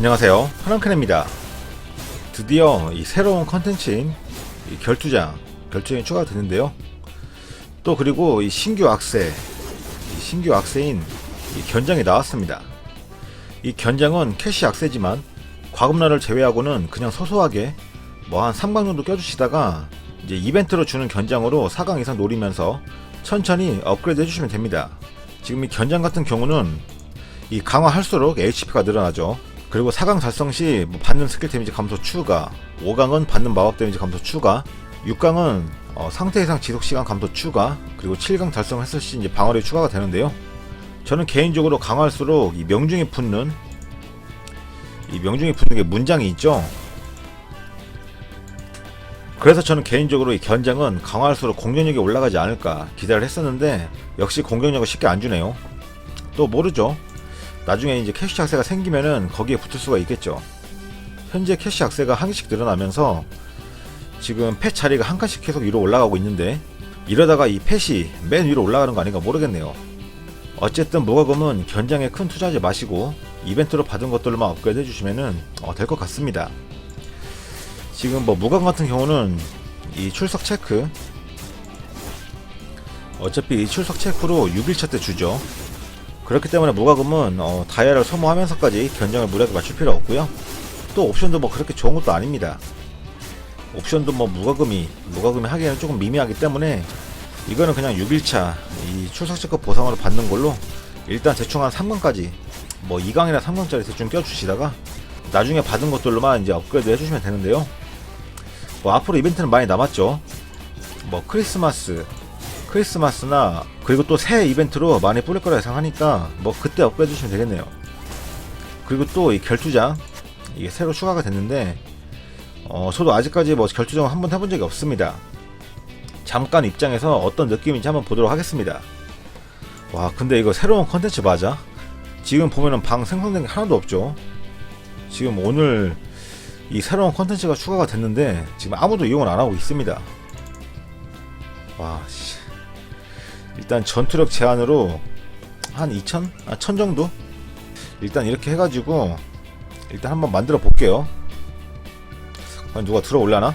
안녕하세요. 하랑크입니다 드디어 이 새로운 컨텐츠인 이 결투장, 결투장이 추가가 됐는데요. 또 그리고 이 신규 악세, 이 신규 악세인 이 견장이 나왔습니다. 이 견장은 캐시 악세지만 과금날을 제외하고는 그냥 소소하게 뭐 한 3강 정도 껴주시다가 이제 이벤트로 주는 견장으로 4강 이상 노리면서 천천히 업그레이드 해주시면 됩니다. 지금 이 견장 같은 경우는 이 강화할수록 HP가 늘어나죠. 그리고 4강 달성 시뭐 받는 스킬 데미지 감소 추가, 5강은 받는 마법 데미지 감소 추가, 6강은 어, 상태 이상 지속 시간 감소 추가, 그리고 7강 달성했을 시 이제 방어력이 추가가 되는데요. 저는 개인적으로 강화할수록 이 명중이 붙는 이 명중이 붙는 게 문장이 있죠. 그래서 저는 개인적으로 이 견장은 강화할수록 공격력이 올라가지 않을까 기대를 했었는데 역시 공격력을 쉽게 안 주네요. 또 모르죠. 나중에 이제 캐시 악세가 생기면은 거기에 붙을 수가 있겠죠. 현재 캐시 악세가 한 개씩 늘어나면서 지금 펫 자리가 한 칸씩 계속 위로 올라가고 있는데 이러다가 이 펫이 맨 위로 올라가는 거 아닌가 모르겠네요. 어쨌든 무과금은 견장에 큰 투자하지 마시고 이벤트로 받은 것들로만 업그레이드 해주시면은 어, 될것 같습니다. 지금 뭐 무과금 같은 경우는 이 출석 체크 어차피 이 출석 체크로 6일차 때 주죠. 그렇기 때문에 무과금은 어, 다이아를 소모하면서까지 견장을 무리하게 맞출 필요 없고요. 또 옵션도 뭐 그렇게 좋은 것도 아닙니다. 옵션도 뭐 무과금이 무과금이 하기에는 조금 미미하기 때문에 이거는 그냥 6일차 이 출석체크 보상으로 받는 걸로 일단 대충 한 3강까지 뭐 2강이나 3강짜리 대충 껴주시다가 나중에 받은 것들로만 이제 업그레이드 해주시면 되는데요. 뭐 앞으로 이벤트는 많이 남았죠. 뭐 크리스마스, 크리스마스나 그리고 또새 이벤트로 많이 뿌릴 거라 예상하니까 뭐 그때 업그레이드 해주시면 되겠네요. 그리고 또 이 결투장 이게 새로 추가가 됐는데 어 저도 아직까지 뭐 결투장을 한번 해본 적이 없습니다. 잠깐 입장에서 어떤 느낌인지 한번 보도록 하겠습니다. 와 근데 이거 새로운 컨텐츠 맞아? 지금 보면은 방 생성된 게 하나도 없죠. 지금 오늘 이 새로운 컨텐츠가 추가가 됐는데 지금 아무도 이용을 안 하고 있습니다. 와 씨. 일단 전투력 제한으로 한 2,000? 아, 1,000 정도? 일단 이렇게 해가지고 일단 한번 만들어 볼게요. 과연 누가 들어올라나?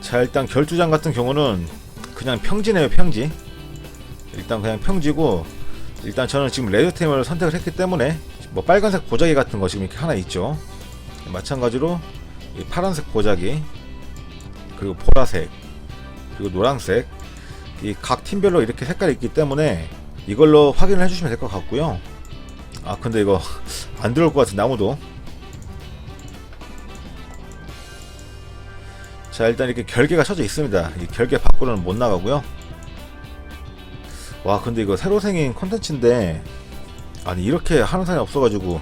자 일단 결투장 같은 경우는 그냥 평지네요 평지 일단 그냥 평지고 일단 저는 지금 레드템을 선택을 했기 때문에 뭐 빨간색 보자기 같은 거 지금 이렇게 하나 있죠 마찬가지로 이 파란색 보자기 그리고 보라색 그리고 노란색 이 각 팀별로 이렇게 색깔이 있기 때문에 이걸로 확인을 해주시면 될 것 같고요. 아 근데 이거 안 들어올 것 같은데 아무도. 자 일단 이렇게 결계가 쳐져 있습니다. 이 결계 밖으로는 못 나가고요. 와 근데 이거 새로 생긴 컨텐츠인데 아니 이렇게 하는 사람이 없어가지고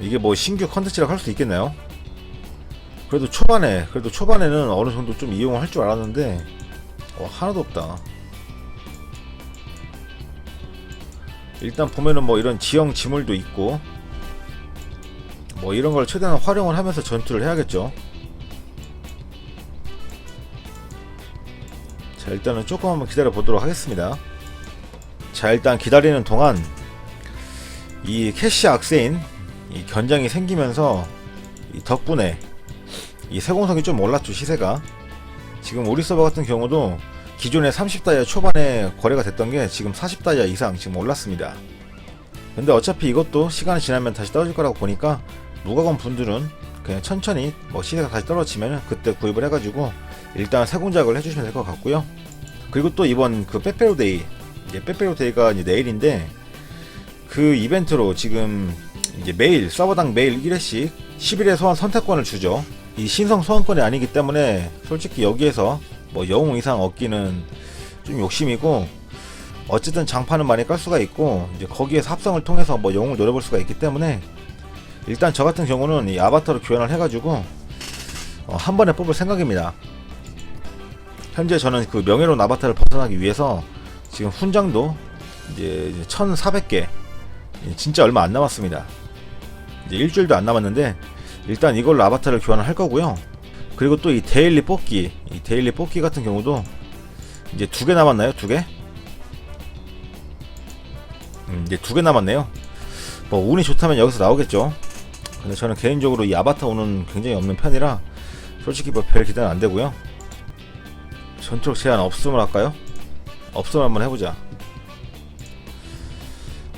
이게 뭐 신규 컨텐츠라고 할 수 있겠나요? 그래도 초반에 그래도 초반에는 어느 정도 좀 이용을 할줄 알았는데 어, 하나도 없다. 일단 보면은 뭐 이런 지형 지물도 있고 뭐 이런 걸 최대한 활용을 하면서 전투를 해야겠죠. 자 일단은 조금 한번 기다려 보도록 하겠습니다. 자 일단 기다리는 동안 이 캐시 악세인 이 견장이 생기면서 이 덕분에 이 세공성이 좀 올랐죠 시세가. 지금 우리 서버 같은 경우도 기존에 30다이아 초반에 거래가 됐던 게 지금 40다이아 이상 지금 올랐습니다. 근데 어차피 이것도 시간이 지나면 다시 떨어질 거라고 보니까 무과금 분들은 그냥 천천히 뭐 시세가 다시 떨어지면 그때 구입을 해가지고 일단 세공작을 해주시면 될 것 같고요. 그리고 또 이번 그 빼빼로데이 이제 빼빼로데이가 이제 내일인데 그 이벤트로 지금 이제 매일 서버당 매일 1회씩 10일의 소환 선택권을 주죠. 이 신성 소환권이 아니기 때문에 솔직히 여기에서 뭐 영웅 이상 얻기는 좀 욕심이고 어쨌든 장판은 많이 깔 수가 있고 이제 거기에서 합성을 통해서 뭐 영웅을 노려볼 수가 있기 때문에 일단 저 같은 경우는 이 아바타로 교환을 해가지고 어, 한 번에 뽑을 생각입니다. 현재 저는 그 명예로운 아바타를 벗어나기 위해서 지금 훈장도 이제 1,400개 진짜 얼마 안 남았습니다. 일주일도 안 남았는데 일단 이걸로 아바타를 교환을 할 거고요. 그리고 또 이 데일리 뽑기, 이 데일리 뽑기 같은 경우도 이제 두 개 남았나요? 두 개? 음, 이제 두 개 남았네요. 뭐 운이 좋다면 여기서 나오겠죠. 근데 저는 개인적으로 이 아바타 운은 굉장히 없는 편이라 솔직히 뭐 별 기대는 안 되고요. 전투력 제한 없음을 할까요? 없음을 한번 해보자.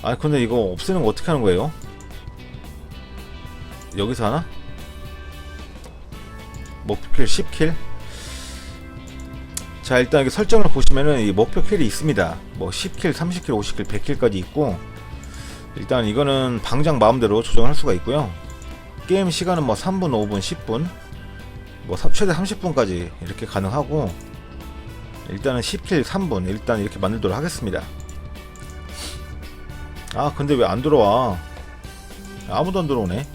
아 근데 이거 없애는 거 어떻게 하는 거예요? 여기서 하나? 목표 킬 10킬? 자 일단 여기 설정을 보시면은 이 목표 킬이 있습니다. 뭐 10킬, 30킬, 50킬, 100킬까지 있고 일단 이거는 방장 마음대로 조정할 수가 있고요. 게임 시간은 뭐 3분, 5분, 10분? 뭐 사- 최대 30분까지 이렇게 가능하고 일단은 10킬 3분 일단 이렇게 만들도록 하겠습니다. 아 근데 왜 안 들어와? 아무도 안 들어오네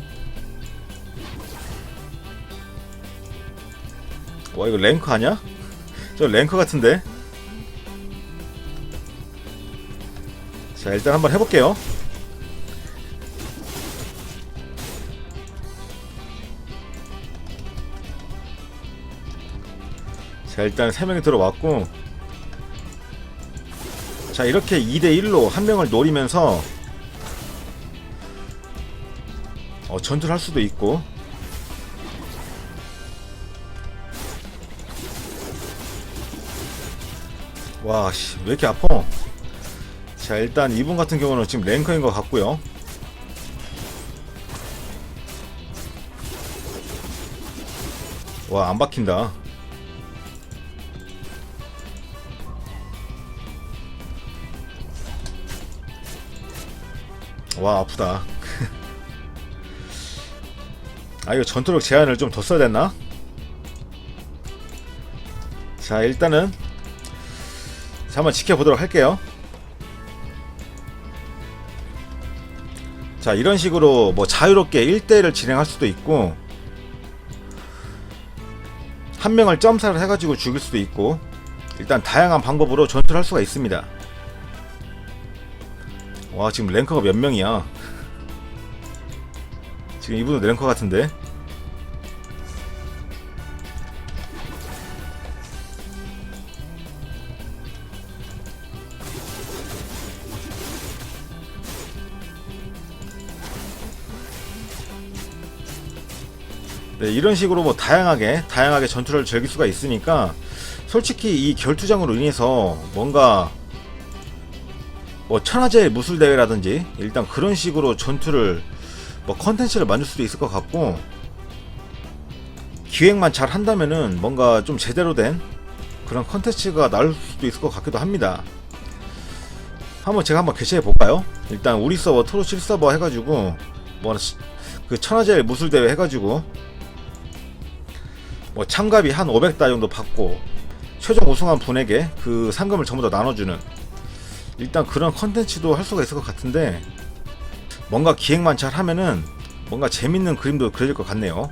와 이거 랭크 아냐? 저 랭크 같은데. 자 일단 한번 해볼게요. 자 일단 3명이 들어왔고. 자 이렇게 2대1로 한 명을 노리면서 어, 전투를 할 수도 있고 와, 씨, 왜 이렇게 아파? 자, 일단 이분 같은 경우는 지금 랭커인 것 같고요. 와, 안 박힌다. 와, 아프다. 아, 이거 전투력 제한을 좀 더 써야 됐나? 자, 일단은 자, 한번 지켜보도록 할게요. 자, 이런 식으로 뭐 자유롭게 1대1을 진행할 수도 있고, 한 명을 점사를 해가지고 죽일 수도 있고, 일단 다양한 방법으로 전투를 할 수가 있습니다. 와, 지금 랭커가 몇 명이야? 지금 이분은 랭커 같은데? 네, 이런 식으로 뭐 다양하게 다양하게 전투를 즐길 수가 있으니까 솔직히 이 결투장으로 인해서 뭔가 뭐 천하제 무술 대회라든지 일단 그런 식으로 전투를 뭐 컨텐츠를 만들 수도 있을 것 같고 기획만 잘 한다면은 뭔가 좀 제대로 된 그런 컨텐츠가 나올 수도 있을 것 같기도 합니다. 한번 제가 한번 개최해 볼까요? 일단 우리 서버 트로 7 서버 해가지고 뭐 그 천하제 무술 대회 해가지고 뭐 참가비 한 500다 정도 받고 최종 우승한 분에게 그 상금을 전부 다 나눠주는 일단 그런 컨텐츠도 할 수가 있을 것 같은데 뭔가 기획만 잘 하면은 뭔가 재밌는 그림도 그려질 것 같네요.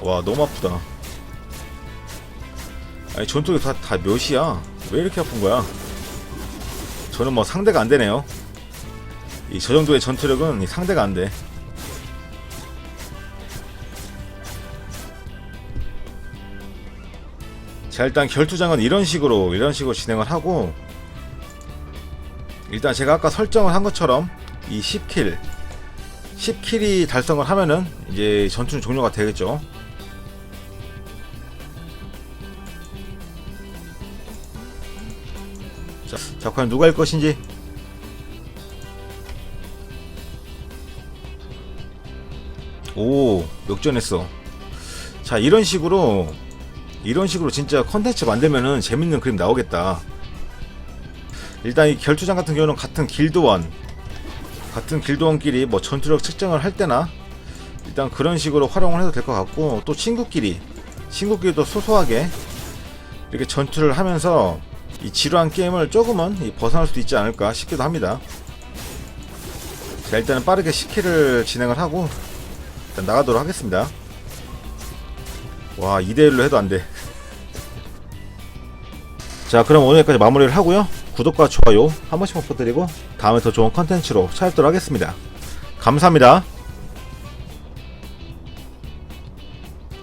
와 너무 아프다. 아니 전투기 다, 다 몇이야? 왜 이렇게 아픈 거야? 저는 뭐 상대가 안 되네요. 이 저 정도의 전투력은 이 상대가 안 돼. 자 일단 결투장은 이런 식으로 이런 식으로 진행을 하고 일단 제가 아까 설정을 한 것처럼 이 10킬 10킬이 달성을 하면은 이제 전투는 종료가 되겠죠. 자, 자 과연 누가 일 것인지. 오 역전했어. 자 이런 식으로 이런 식으로 진짜 컨텐츠 만들면은 재밌는 그림 나오겠다. 일단 이 결투장 같은 경우는 같은 길드원 같은 길드원끼리 뭐 전투력 측정을 할 때나 일단 그런 식으로 활용을 해도 될 것 같고 또 친구끼리 친구끼리도 소소하게 이렇게 전투를 하면서 이 지루한 게임을 조금은 이 벗어날 수도 있지 않을까 싶기도 합니다. 자 일단은 빠르게 10킬을 진행을 하고 일단 나가도록 하겠습니다. 와 2대1로 해도 안돼. 자 그럼 오늘 여기까지 마무리를 하고요. 구독과 좋아요 한 번씩 부탁드리고 다음에 더 좋은 컨텐츠로 찾아뵙도록 하겠습니다. 감사합니다.